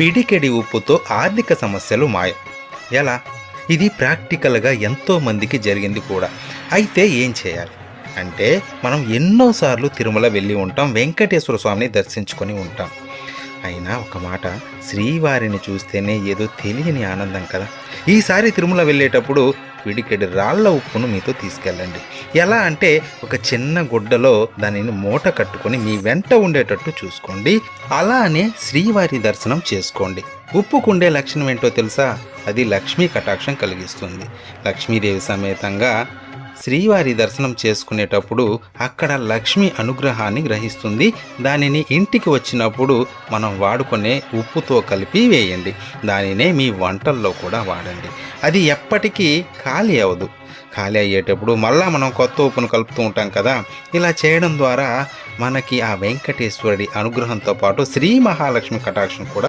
పిడికెడి ఉప్పుతో ఆర్థిక సమస్యలు మాయం. ఎలా? ఇది ప్రాక్టికల్గా ఎంతో మందికి జరిగింది కూడా. అయితే ఏం చేయాలి? అంటే మనం ఎన్నోసార్లు తిరుమల వెళ్ళి ఉంటాం వెంకటేశ్వర స్వామిని దర్శించుకొని ఉంటాం. అయినా ఒక మాట శ్రీవారిని చూస్తేనే ఏదో తెలియని ఆనందం కదా. ఈసారి తిరుమల వెళ్ళేటప్పుడు పిడికెడు రాళ్ళ ఉప్పును మీతో తీసుకెళ్ళండి. ఎలా అంటే ఒక చిన్న గుడ్డలో దానిని మూట కట్టుకొని మీ వెంట ఉండేటట్టు చూసుకోండి. అలానే శ్రీవారి దర్శనం చేసుకోండి. ఉప్పుకుండే లక్షణం ఏంటో తెలుసా? అది లక్ష్మీ కటాక్షం కలిగిస్తుంది. లక్ష్మీదేవి సమేతంగా శ్రీవారి దర్శనం చేసుకునేటప్పుడు అక్కడ లక్ష్మి అనుగ్రహాన్ని గ్రహిస్తుంది. దానిని ఇంటికి వచ్చినప్పుడు మనం వాడుకునే ఉప్పుతో కలిపి వేయండి. దానినే మీ వంటల్లో కూడా వాడండి. అది ఎప్పటికీ ఖాళీ అవ్వదు. ఖాళీ అయ్యేటప్పుడు మళ్ళీ మనం కొత్త ఉప్పును కలుపుతూ ఉంటాం కదా. ఇలా చేయడం ద్వారా మనకి ఆ వెంకటేశ్వరుడి అనుగ్రహంతో పాటు శ్రీ మహాలక్ష్మి కటాక్షం కూడా